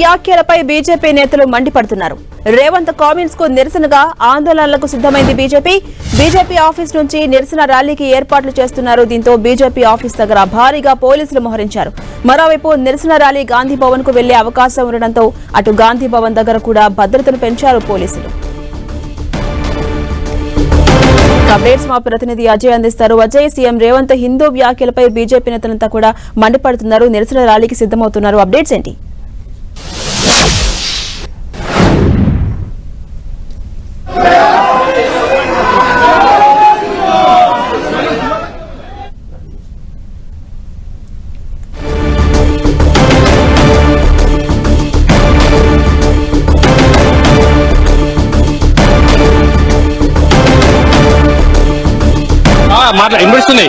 వ్యాఖ్యలపై బీజేపీ నేతలు మండిపడుతున్నారు. రేవంత్ కామెంట్స్కు నిరసనగా ఆందోళనలకు సిద్దమైంది బీజేపీ. బీజేపీ ఆఫీస్ నుంచి నిరసన ర్యాలీకి ఏర్పాట్లు చేస్తున్నారు. దీంతో బీజేపీ ఆఫీస్ దగ్గర భారీగా పోలీసులు మోహరించారు. మరోవైపు నిరసన ర్యాలీ గాంధీ భవన్కు వెళ్ళే అవకాశం ఉండడంతో అటు గాంధీ భవన్ దగ్గర కూడా భద్రతను పెంచారు పోలీసులు. అప్డేట్స్ మా ప్రతినిధి అజయ్ అందిస్తారు. అజయ్ సీఎం రేవంత్ హిందూ వ్యాఖ్యలపై బీజేపీ నేతలంతా కూడా మండిపడుతున్నారు. నిరసన ర్యాలీకి సిద్దమవుతున్నారు అప్డేట్స్ ఏంటి? మాట్లా వినిపిస్తుంది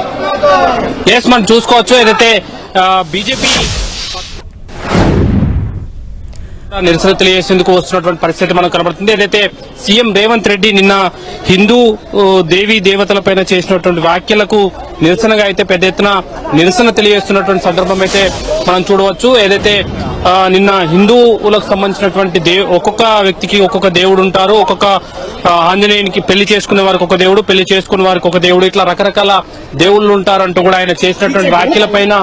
ఎస్ మనం చూసుకోవచ్చు ఏదైతే బీజేపీ నిరసన తెలియజేసేందుకు వస్తున్నటువంటి పరిస్థితి మనకు కనబడుతుంది. ఏదైతే సీఎం రేవంత్ రెడ్డి నిన్న హిందూ దేవి దేవీ దేవతలపైన చేసినటువంటి వ్యాఖ్యలకు నిరసనగా అయితే పెద్ద ఎత్తున నిరసన తెలియజేస్తున్నటువంటి సందర్భం అయితే మనం చూడవచ్చు. ఏదైతే నిన్న హిందువులకు సంబంధించినటువంటి దేవు ఒక్కొక్క వ్యక్తికి ఒక్కొక్క దేవుడు ఉంటారు. ఒక్కొక్క ఆంజనేయునికి పెళ్ళి చేసుకునే వారికి ఒక దేవుడు పెళ్ళి చేసుకునే వారికి ఒక దేవుడు. ఇట్లా రకరకాల దేవుళ్ళు ఉంటారంటూ కూడా ఆయన చేసినటువంటి వ్యాఖ్యలపైన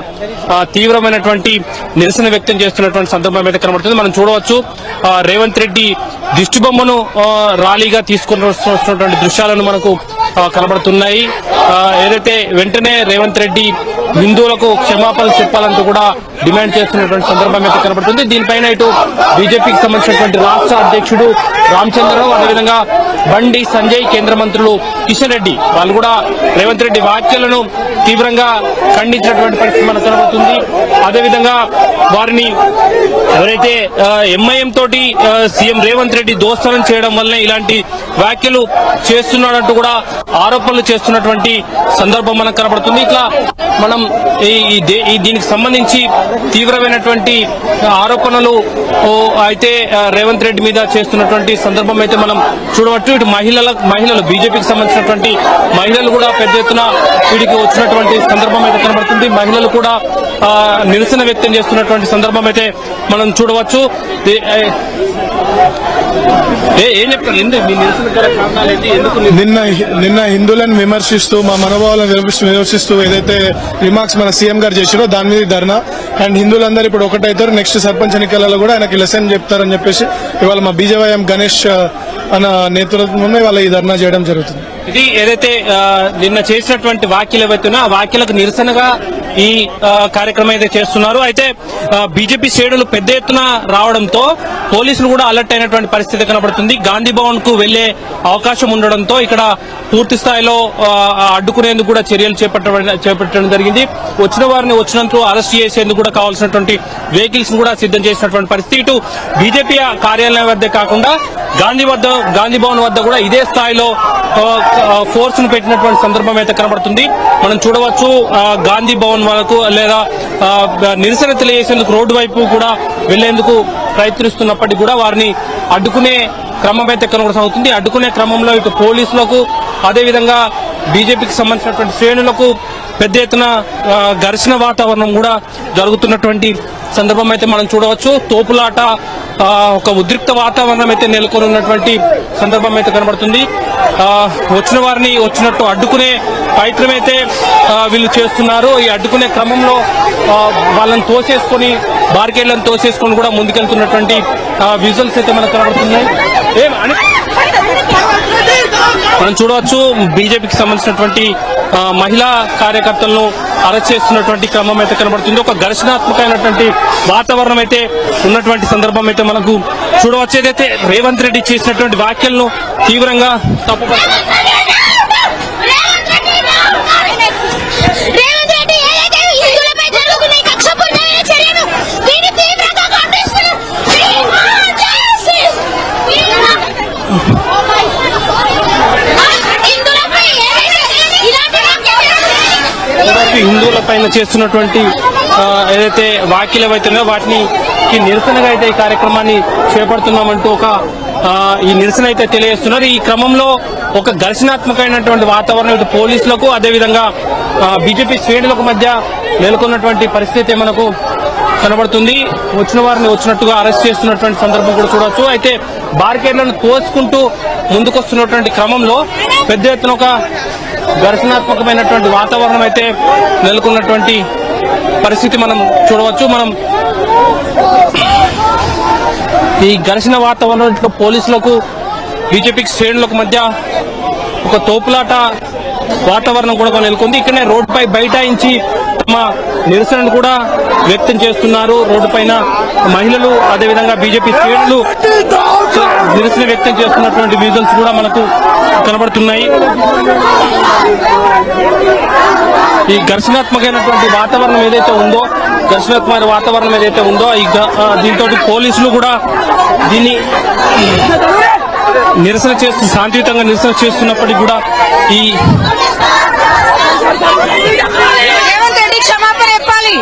తీవ్రమైనటువంటి నిరసన వ్యక్తం చేస్తున్నటువంటి సందర్భం అయితే కనబడుతుంది. మనం చూడవచ్చు రేవంత్ రెడ్డి దిష్టిబొమ్మను ర్యాలీగా తీసుకుని వస్తున్నటువంటి దృశ్యాలను మనకు కనబడుతున్నాయి. ఏదైతే వెంటనే రేవంత్ రెడ్డి హిందువులకు క్షమాపణలు చెప్పాలంటూ కూడా డిమాండ్ చేస్తున్నటువంటి సందర్భం అయితే కనబడుతుంది. దీనిపైన ఇటు బీజేపీకి సంబంధించినటువంటి రాష్ట్ర అధ్యక్షుడు రామచంద్రరావు అదేవిధంగా బండి సంజయ్ కేంద్ర మంత్రులు కిషన్ రెడ్డి వాళ్ళు కూడా రేవంత్ రెడ్డి వ్యాఖ్యలను తీవ్రంగా ఖండించినటువంటి పరిస్థితి మనకు కనబడుతుంది. అదేవిధంగా వారిని ఎవరైతే ఎంఐఎం తోటి సీఎం రేవంత్ రెడ్డి దోస్తనం చేయడం వల్లనే ఇలాంటి వ్యాఖ్యలు చేస్తున్నాడంటూ కూడా ఆరోపణలు చేస్తున్నటువంటి సందర్భం మనకు కనబడుతుంది. ఇట్లా మనం ఈ ఈ దే- ఈ దీనికి సంబంధించి తీవ్రమైనటువంటి ఆరోపణలు అయితే రేవంత్ రెడ్డి మీద చేస్తున్నటువంటి సందర్భం అయితే మనం చూడవచ్చు. ఇటు మహిళల మహిళలు బీజేపీకి సంబంధించినటువంటి మహిళలు కూడా పెద్ద ఎత్తున వీడికి వచ్చినటువంటి సందర్భం అయితే కనబడుతుంది. మహిళలు కూడా నిరసన వ్యక్తం చేస్తున్నటువంటి సందర్భం అయితే మనం చూడవచ్చు. ఏ- చెప్తారు నిన్న నిన్న హిందువులను విమర్శిస్తూ మా మనోభావాలను విమర్శ- విమర్శిస్తూ ఏదైతే రిమార్క్స్ మన సీఎం గారు చేసిరో దాని మీద ధర్నా. అండ్ హిందువులందరూ ఇప్పుడు ఒకటైతారు నెక్స్ట్ సర్పంచ్ ఎన్నికలలో కూడా ఆయనకి లెసన్ చెప్తారని చెప్పేసి ఇవాళ మా బీజేవైఎం గణేష్ అన్న నేతృత్వంలో ఇవాళ ఈ ధర్నా చేయడం జరుగుతుంది. ఇది ఏదైతే నిన్న చేసినటువంటి వ్యాఖ్యలు ఏవైతున్నా ఆ వ్యాఖ్యలకు నిరసనగా ఈ కార్యక్రమం అయితే చేస్తున్నారు. అయితే బీజేపీ శ్రేణులు పెద్ద ఎత్తున రావడంతో పోలీసులు కూడా అలర్ట్ అయినటువంటి పరిస్థితి కనబడుతుంది. గాంధీ భవన్కు వెళ్ళే అవకాశం ఉండడంతో ఇక్కడ పూర్తి స్థాయిలో అడ్డుకునేందుకు కూడా చర్యలు చేపట్టడం చేపట్టడం జరిగింది. వచ్చిన వారిని వచ్చినంత అరెస్ట్ చేసేందుకు కూడా కావాల్సినటువంటి వెహికల్స్ కూడా సిద్ధం చేసినటువంటి పరిస్థితి. ఇటు బీజేపీ కార్యాలయం వద్ద కాకుండా గాంధీ వద్ద గాంధీ భవన్ వద్ద కూడా ఇదే స్థాయిలో ఫోర్స్ను పెట్టినటువంటి సందర్భం అయితే కనబడుతుంది. మనం చూడవచ్చు ఆ, గాంధీ భవన్ వరకు లేదా నిరసన తెలియజేసేందుకు రోడ్డు వైపు కూడా వెళ్ళేందుకు ప్రయత్నిస్తున్నప్పటికీ కూడా వారిని అడ్డుకునే క్రమం అయితే కనబడుతుంది అడ్డుకునే క్రమంలో ఇటు పోలీసులకు అదేవిధంగా బీజేపీకి సంబంధించినటువంటి శ్రేణులకు పెద్ద ఎత్తున ఘర్షణ వాతావరణం కూడా జరుగుతున్నటువంటి సందర్భం అయితే మనం చూడవచ్చు. తోపులాట ఒక ఉద్రిక్త వాతావరణం అయితే నెలకొని ఉన్నటువంటి సందర్భం అయితే కనబడుతుంది. వచ్చిన వారిని వచ్చినట్టు అడ్డుకునే ప్రయత్నం అయితే వీళ్ళు చేస్తున్నారు. ఈ అడ్డుకునే క్రమంలో వాళ్ళని తోసేసుకొని బార్కెట్లను తోసేసుకొని కూడా ముందుకెళ్తున్నటువంటి విజువల్స్ అయితే మనకు కనబడుతున్నాయి. మనం చూడవచ్చు బీజేపీకి సంబంధించినటువంటి మహిళా కార్యకర్తలను అరెస్ట్ చేస్తున్నటువంటి క్రమం అయితే కనబడుతుంది. ఒక ఘర్షణాత్మకమైనటువంటి వాతావరణం అయితే ఉన్నటువంటి సందర్భం అయితే మనకు చూడవచ్చు ఏదైతే రేవంత్ రెడ్డి చేసినటువంటి వ్యాఖ్యలను తీవ్రంగా తప్పుపడుతున్నారు రేవంత్ రెడ్డి ఏదైతే హిందువులపై జరుగుతున్న ఈ కక్షపూరితమైన చర్యను దీన్ని తీవ్రంగా ఖండిస్తున్నాం. హిందువులపై ఏదైతే ఇలాంటి వ్యాఖ్యలు హిందువుల పైన చేస్తున్నటువంటి ఏదైతే వ్యాఖ్యలు ఏవైతున్నాయో వాటిని ఈ నిరసనగా అయితే ఈ కార్యక్రమాన్ని చేపడుతున్నామంటూ ఒక ఈ నిరసన అయితే తెలియజేస్తున్నారు. ఈ క్రమంలో ఒక ఘర్షణాత్మకమైనటువంటి వాతావరణం ఇటు పోలీసులకు అదేవిధంగా బీజేపీ శ్రేణులకు మధ్య నెలకొన్నటువంటి పరిస్థితి మనకు కనబడుతుంది. వచ్చిన వారిని వచ్చినట్టుగా అరెస్ట్ చేస్తున్నటువంటి సందర్భం కూడా చూడవచ్చు అయితే బార్కెట్లను తోసుకుంటూ ముందుకొస్తున్నటువంటి క్రమంలో పెద్ద ఎత్తున ఒక ఘర్షణాత్మకమైనటువంటి వాతావరణం అయితే నెలకొన్నటువంటి పరిస్థితి మనం చూడవచ్చు. మనం ఈ ఘర్షణ వాతావరణంలో పోలీసులకు బీజేపీకి శ్రేణులకు మధ్య ఒక తోపులాట వాతావరణం కూడా నెలకొంది. ఇక్కడనే రోడ్డుపై బైఠాయించి తమ నిరసనను కూడా వ్యక్తం చేస్తున్నారు. రోడ్డు పైన మహిళలు అదేవిధంగా బీజేపీ శ్రేణులు నిరసన వ్యక్తం చేస్తున్నటువంటి విజువల్స్ కూడా మనకు కనబడుతున్నాయి. ఈ ఘర్షణాత్మకమైనటువంటి వాతావరణం ఏదైతే ఉందో ఘర్షణాత్మక వాతావరణం ఏదైతే ఉందో ఈ దీంతో పోలీసులు కూడా దీన్ని నిరసన చేస్తూ శాంతియుతంగా నిరసన చేస్తున్నప్పటికీ కూడా ఈ క్షమాపణ చెప్పాలి.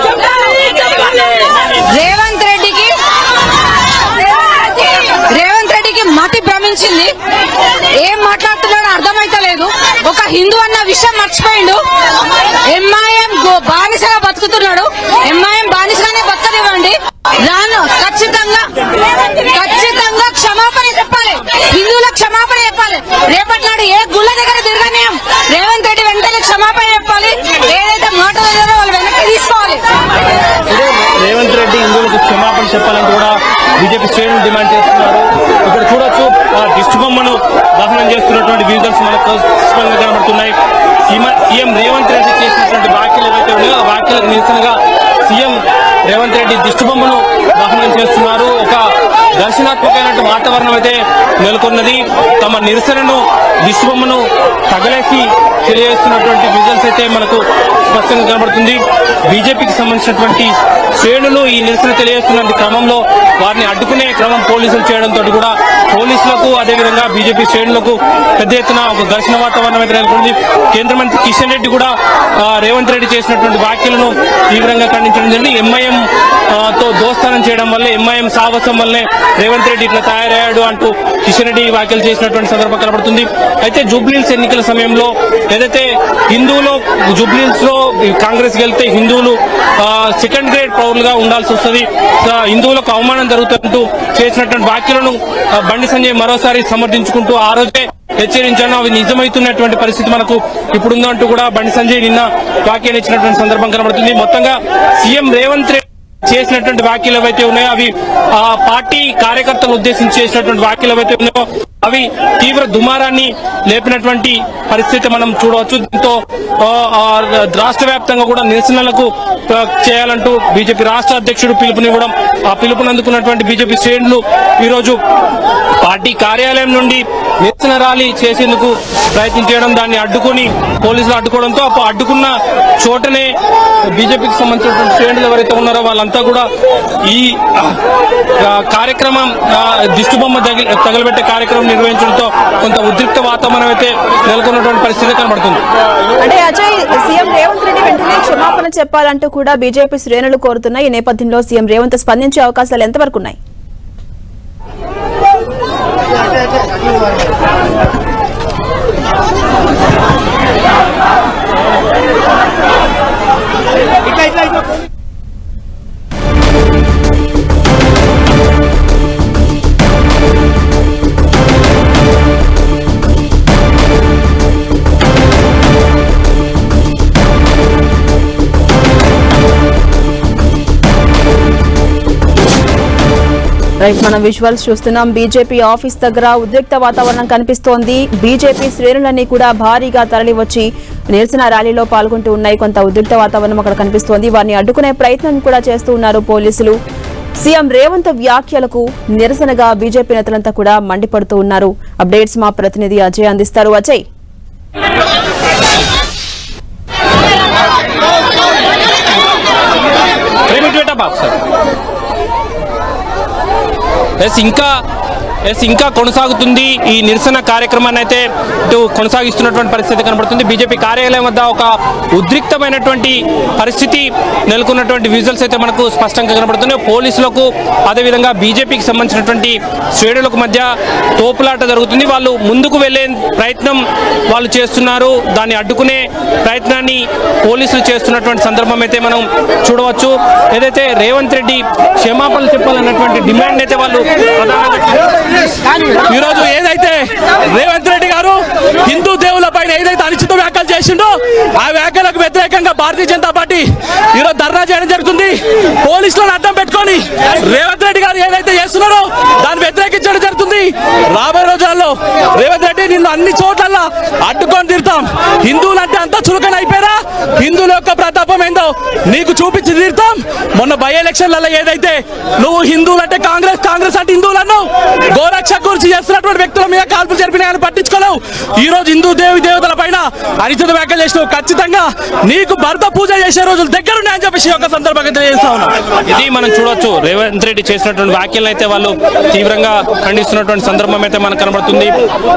రేవంత్ రెడ్డికి రేవంత్ రెడ్డికి మతి భ్రమించింది. ఏం మాట్లాడుతున్నాడో అర్థమైతలేదు. ఒక హిందూ అన్న విషయం మర్చిపోయిండు. ఎంఐఎం బానిసగా బతుకుతున్నాడు. ఎంఐఎం బానిసగానే బతకనివ్వండి. రాను ఖచ్చితంగా ఖచ్చితంగా క్షమాపణ చెప్పాలి హిందువులకు క్షమాపణ చెప్పాలి రేపటి నాడు ఏ గుళ్ళ దగ్గర తిరగనేం రేవంత్ రెడ్డి వెంటనే క్షమాపణ చెప్పాలి ఏదైతే మాట అన్నారో వాళ్ళు వెనక్కి తీసుకోవాలి రేవంత్ రెడ్డి హిందువులకు క్షమాపణ చెప్పాలని కూడా బీజేపీ శ్రేణులు డిమాండ్ చేస్తున్నారు. ఇక్కడ చూడొచ్చు ఆ దిష్టి బొమ్మను దహనం చేస్తున్నటువంటి విజువల్స్ మనకు స్పష్టంగా కనబడుతున్నాయి. సీఎం రేవంత్ రెడ్డి చేసినటువంటి వ్యాఖ్యలు ఏవైతే ఉన్నాయో ఆ వ్యాఖ్యలకు నిరసనగా సీఎం రేవంత్ రెడ్డి దిష్టి బొమ్మను దహనం చేస్తున్నారు. ఒక దర్శనాత్మకమైన వాతావరణం అయితే నెలకొన్నది. తమ నిరసనను దిష్టి బొమ్మను తగలేసి తెలియజేస్తున్నటువంటి విజువల్స్ అయితే మనకు స్పష్టంగా కనబడుతుంది. బీజేపీకి సంబంధించినటువంటి శ్రేణులు ఈ నిరసన తెలియజేస్తున్న క్రమంలో వారిని అడ్డుకునే క్రమం పోలీసులు చేయడంతో కూడా పోలీసులకు అదేవిధంగా బీజేపీ శ్రేణులకు పెద్ద ఎత్తున ఒక ఘర్షణ వాతావరణం అయితే నెలకొంది. కేంద్ర మంత్రి కిషన్ రెడ్డి కూడా రేవంత్ రెడ్డి చేసినటువంటి వ్యాఖ్యలను తీవ్రంగా ఖండించడం జరిగింది. ఎంఐఎం తో దోస్తానం చేయడం వల్ల ఎంఐఎం సాహసం వల్లే రేవంత్ రెడ్డి ఇట్లా తయారయ్యాడు అంటూ కిషన్ రెడ్డి వ్యాఖ్యలు చేసినటువంటి సందర్భం కనబడుతుంది. అయితే జూబ్లీల్స్ ఎన్నికల సమయంలో ఏదైతే హిందువులు జూబ్లీల్స్లో కాంగ్రెస్ గెలితే హిందువులు సెకండ్ గ్రేడ్ పౌరులుగా ఉండాల్సి వస్తుంది. హిందువులకు అవమానం జరుగుతుంటూ చేసినటువంటి వ్యాఖ్యలను బండి సంజయ్ మరోసారి సమర్థించుకుంటూ ఆ రోజే హెచ్చరించాను. అవి నిజమవుతున్నటువంటి పరిస్థితి మనకు ఇప్పుడుందంటూ కూడా బండి సంజయ్ నిన్న వ్యాఖ్యలు ఇచ్చినటువంటి సందర్భం కనబడుతుంది. మొత్తంగా సీఎం రేవంత్ రెడ్డి చేసినటువంటి వ్యాఖ్యలు ఏవైతే ఉన్నాయో అవి ఆ పార్టీ కార్యకర్తలను ఉద్దేశించి చేసినటువంటి వ్యాఖ్యలు ఏవైతే ఉన్నాయో అవి తీవ్ర దుమారాన్ని లేపినటువంటి పరిస్థితి మనం చూడవచ్చు. దీంతో ఆ, రాష్ట్ర వ్యాప్తంగా కూడా నిరసనలకు చేయాలంటూ బీజేపీ రాష్ట్ర అధ్యక్షుడు పిలుపునివ్వడం ఆ పిలుపునందుకున్నటువంటి బీజేపీ శ్రేణులు ఈరోజు పార్టీ కార్యాలయం నుండి నిరసన ర్యాలీ చేసేందుకు ప్రయత్నం చేయడం దాన్ని అడ్డుకొని పోలీసులు అడ్డుకోవడంతో అప్పుడు అడ్డుకున్న చోటనే బీజేపీకి సంబంధించినటువంటి శ్రేణులు ఎవరైతే ఉన్నారో వాళ్ళంతా కూడా ఈ కార్యక్రమం దిష్టిబొమ్మ దిష్టి తగలబెట్టే కార్యక్రమం నిర్వహించడంతో కొంత ఉద్రిక్త వాతావరణం అయితే నెలకొన్నటువంటి పరిస్థితి కనబడుతుంది. అంటే అజయ్ సీఎం రేవంత్ రెడ్డి వెంటనే క్షమాపణ చెప్పాలంటూ కూడా బీజేపీ శ్రేణులు కోరుతున్నాయి ఈ నేపథ్యంలో సీఎం రేవంత్ స్పందించే అవకాశాలు ఎంతవరకు ఉన్నాయి? రైట్ మనం విజువల్స్ చూస్తున్నాం. బీజేపీ ఆఫీస్ దగ్గర ఉద్రిక్త వాతావరణం కనిపిస్తోంది. బీజేపీ శ్రేణులన్నీ కూడా భారీగా తరలివచ్చి నిరసన ర్యాలీలో పాల్గొంటూ ఉన్నాయి. కొంత ఉద్రిక్త వాతావరణం అక్కడ కనిపిస్తోంది. వారిని అడ్డుకునే ప్రయత్నం కూడా చేస్తూ ఉన్నారు పోలీసులు. సీఎం రేవంత్ వ్యాఖ్యలకు నిరసనగా బీజేపీ నేతలంతా కూడా మండిపడుతూ ఉన్నారు. అప్డేట్స్ మా ప్రతినిధి అజయ్ అందిస్తారు. అజయ్. రేపు బాబు సార్ ఇంకా ఎస్ ఇంకా కొనసాగుతుంది ఈ నిరసన కార్యక్రమాన్ని అయితే ఇటు కొనసాగిస్తున్నటువంటి పరిస్థితి కనబడుతుంది. బీజేపీ కార్యాలయం వద్ద ఒక ఉద్రిక్తమైనటువంటి పరిస్థితి నెలకొన్నటువంటి విజువల్స్ అయితే మనకు స్పష్టంగా కనబడుతున్నాయి. పోలీసులకు అదేవిధంగా బీజేపీకి సంబంధించినటువంటి శ్రేణులకు మధ్య తోపులాట జరుగుతుంది. వాళ్ళు ముందుకు వెళ్ళే ప్రయత్నం వాళ్ళు చేస్తున్నారు. దాన్ని అడ్డుకునే ప్రయత్నాన్ని పోలీసులు చేస్తున్నటువంటి సందర్భం అయితే మనం చూడవచ్చు. ఏదైతే రేవంత్ రెడ్డి క్షమాపణలు చెప్పాలన్నటువంటి డిమాండ్ అయితే వాళ్ళు ప్రధానంగా ఈరోజు ఏదైతే రేవంత్ రెడ్డి గారు హిందూ దేవుల పైన ఏదైతే అనుచిత వ్యాఖ్యలు చేసిండో ఆ వ్యాఖ్యలకు వ్యతిరేకంగా భారతీయ జనతా పార్టీ ఈరోజు ధర్నా చేయడం జరుగుతుంది. పోలీసులను అడ్డం పెట్టుకొని రేవంత్ రెడ్డి గారు ఏదైతే చేస్తున్నారో దాన్ని వ్యతిరేకించడం జరుగుతుంది. రాబోయే రోజుల్లో రేవంత్ రెడ్డి నిన్ను అన్ని చోట్ల అడ్డుకొని తీరుతాం. హిందువులు అంటే అంతా చులకన అయిపోయారా? హిందువుల యొక్క ప్రతాపం ఏందో నీకు చూపించి తీరుతాం. మొన్న బై ఎలక్షన్లలో ఏదైతే నువ్వు హిందువులు అంటే కాంగ్రెస్ కాంగ్రెస్ అంటే హిందువులు అన్నావు. గోరక్ష గురించి చేస్తున్నటువంటి వ్యక్తుల మీద కాల్పులు జరిపినాయని పట్టించుకోలేవు ఈ రోజు హిందూ దేవి దేవతల పైన అనిచిత వ్యాఖ్యలు చేసినావు. ఖచ్చితంగా నీకు భర్త పూజ చేసే రోజులు దగ్గరున్నాయని చెప్పేసి ఒక సందర్భంగా తెలియజేస్తా ఉన్నాం. ఇది మనం చూడొచ్చు. రేవంత్ రెడ్డి చేసినటువంటి వ్యాఖ్యలను అయితే వాళ్ళు తీవ్రంగా ఖండిస్తున్నటువంటి సందర్భం అయితే మనకు కనబడుతుంది.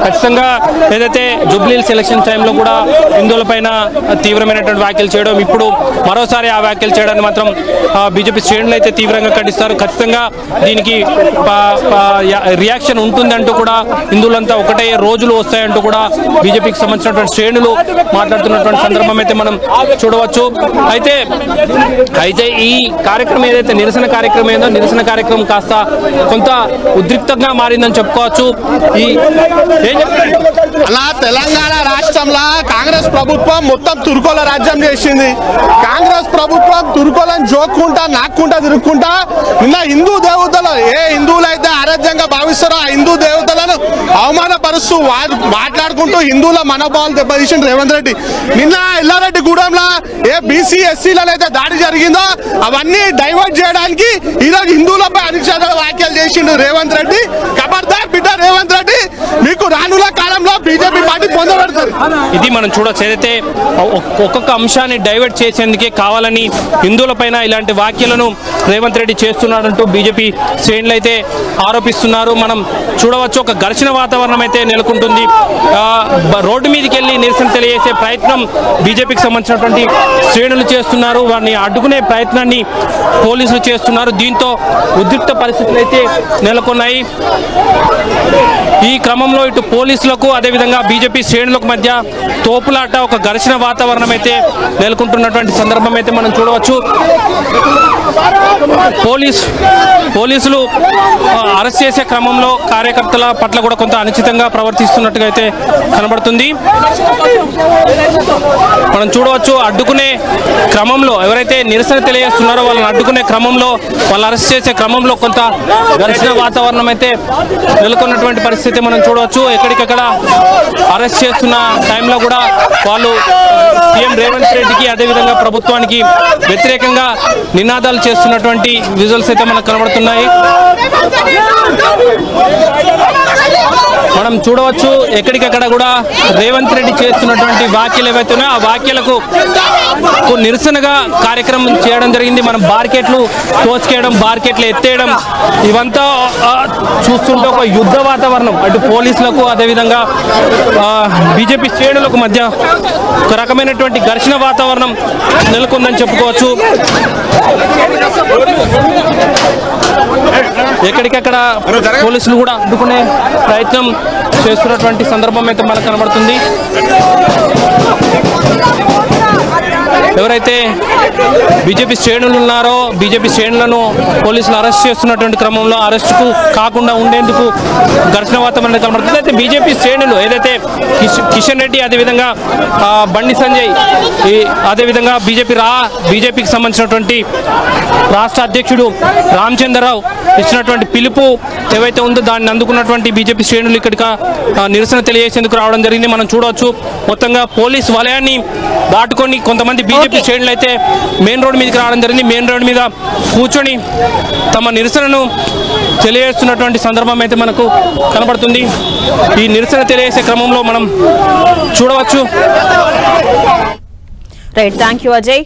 ఖచ్చితంగా ఏదైతే జూబ్లీ సెలక్షన్ టైంలో కూడా హిందువుల పైన తీవ్రమైనటువంటి వ్యాఖ్యలు చేయడం ఇప్పుడు మరోసారి ఆ వ్యాఖ్యలు చేయడాన్ని మాత్రం బీజేపీ శ్రేణులు అయితే తీవ్రంగా ఖండిస్తారు. ఖచ్చితంగా దీనికి రియాక్షన్ ఉంటుందంటూ కూడా హిందువులంతా ఒకటే రోజులు వస్తాయి వస్తాయంటూ కూడా బీజేపీకి సంబంధించినటువంటి శ్రేణులు మాట్లాడుతున్నటువంటి సందర్భం అయితే మనం చూడవచ్చు. అయితే అయితే ఈ కార్యక్రమం ఏదైతే నిరసన కార్యక్రమం ఏదో నిరసన కార్యక్రమం కాస్త కొంత ఉద్రిక్తంగా మారిందని చెప్పుకోవచ్చు. ఈ అలా తెలంగాణ రాష్ట్రంలో కాంగ్రెస్ ప్రభుత్వం మొత్తం తుర్కోల రాజ్యం చేసింది. కాంగ్రెస్ ప్రభుత్వం తుర్కోలను జోక్కుంటా నాక్కుంటా తిరుక్కుంటా నిన్న హిందూ దేవతలు ఏ హిందువులు అయితే ఆరాధ్యంగా భావిస్తారో ఆ హిందూ దేవతలను అవమానపరుస్తూ వారి మాట్లాడుకుంటూ హిందువుల మనోభావాలు దెబ్బతీసిండు రేవంత్ రెడ్డి. నిన్న ఎల్లారెడ్డి గూడెంలో ఏ బీసీ ఎస్సీలలో అయితే దాడి జరిగిందో అవన్నీ డైవర్ట్ చేయడానికి ఈరోజు హిందువులపై అనిశ్చిత వ్యాఖ్యలు చేసిండు రేవంత్ రెడ్డి. ఖబర్దార్ బిడ్డ రేవంత్ రెడ్డి. ఇది మనం చూడొచ్చు. ఏదైతే ఒక్కొక్క అంశాన్ని డైవర్ట్ చేసేందుకే కావాలని హిందువులపైన ఇలాంటి వ్యాఖ్యలను రేవంత్ రెడ్డి చేస్తున్నాడంటూ బీజేపీ శ్రేణులు అయితే ఆరోపిస్తున్నారు. మనం చూడవచ్చు ఒక ఘర్షణ వాతావరణం అయితే నెలకొంటుంది. రోడ్డు మీదకి వెళ్ళి నిరసన తెలియజేసే ప్రయత్నం బీజేపీకి సంబంధించినటువంటి శ్రేణులు చేస్తున్నారు. వారిని అడ్డుకునే ప్రయత్నాన్ని పోలీసులు చేస్తున్నారు. దీంతో ఉద్రిక్త పరిస్థితులు అయితే నెలకొన్నాయి. ఈ క్రమంలో ఇటు పోలీసులకు అదేవిధంగా బీజేపీ శ్రేణులకు మధ్య తోపులాట ఒక ఘర్షణ వాతావరణం అయితే నెలకొంటున్నటువంటి సందర్భం అయితే మనం చూడవచ్చు. పోలీస్ పోలీసులు అరెస్ట్ చేసే క్రమంలో కార్యకర్తల పట్ల కూడా కొంత అనుచితంగా ప్రవర్తిస్తున్నట్టుగా అయితే కనబడుతుంది. మనం చూడవచ్చు అడ్డుకునే క్రమంలో ఎవరైతే నిరసన తెలియజేస్తున్నారో వాళ్ళని అడ్డుకునే క్రమంలో వాళ్ళు అరెస్ట్ చేసే క్రమంలో కొంత ఘర్షణ వాతావరణం అయితే నెలకొన్నటువంటి పరిస్థితి మనం చూడవచ్చు. ఎక్కడికక్కడ అరెస్ట్ చేస్తున్న టైంలో కూడా వాళ్ళు సీఎం రేవంత్ రెడ్డికి అదేవిధంగా ప్రభుత్వానికి వ్యతిరేకంగా నినాదాలు చేస్తున్నటువంటి విజువల్స్ అయితే మనకు కనబడుతున్నాయి. మనం చూడవచ్చు ఎక్కడికక్కడ కూడా రేవంత్ రెడ్డి చేస్తున్నటువంటి వ్యాఖ్యలు ఏవైతే ఆ వ్యాఖ్యలకు నిరసనగా కార్యక్రమం చేయడం జరిగింది. మనం బార్కెట్లు తోచుకేయడం బార్కెట్లు ఎత్తేయడం ఇవంతా చూస్తుంటే ఒక యుద్ధ వాతావరణం. అటు పోలీసులకు అదేవిధంగా బీజేపీ శ్రేణులకు మధ్య ఒక రకమైనటువంటి ఘర్షణ వాతావరణం నెలకొందని చెప్పుకోవచ్చు. ఎక్కడికక్కడ పోలీసులు కూడా అడ్డుకునే ప్రయత్నం చేస్తున్నటువంటి సందర్భం అయితే మనకు కనబడుతుంది. ఎవరైతే బీజేపీ శ్రేణులు ఉన్నారో బీజేపీ శ్రేణులను పోలీసులు అరెస్ట్ చేస్తున్నటువంటి క్రమంలో అరెస్టుకు కాకుండా ఉండేందుకు ఘర్షణ వాతావరణం కనబడుతుంది అయితే బీజేపీ శ్రేణులు ఏదైతే కిషన్ రెడ్డి అదేవిధంగా బండి సంజయ్ ఈ అదేవిధంగా బీజేపీ రా బీజేపీకి సంబంధించినటువంటి రాష్ట్ర అధ్యక్షుడు రామచంద్రరావు ఇచ్చినటువంటి పిలుపు ఏవైతే ఉందో దాన్ని అందుకున్నటువంటి బీజేపీ శ్రేణులు ఇక్కడికి నిరసన తెలియజేసేందుకు రావడం జరిగింది. మనం చూడవచ్చు మొత్తంగా పోలీస్ వలయాన్ని దాటుకొని కొంతమంది బీజేపీ శ్రేణులు అయితే మెయిన్ రోడ్ మీదకి రావడం జరిగింది. మెయిన్ రోడ్ మీద కూర్చొని తమ నిరసనను తెలియజేస్తున్నటువంటి సందర్భం అయితే మనకు కనబడుతుంది. ఈ నిరసన తెలియజేసే క్రమంలో మనం చూడవచ్చు. Right thank you Ajay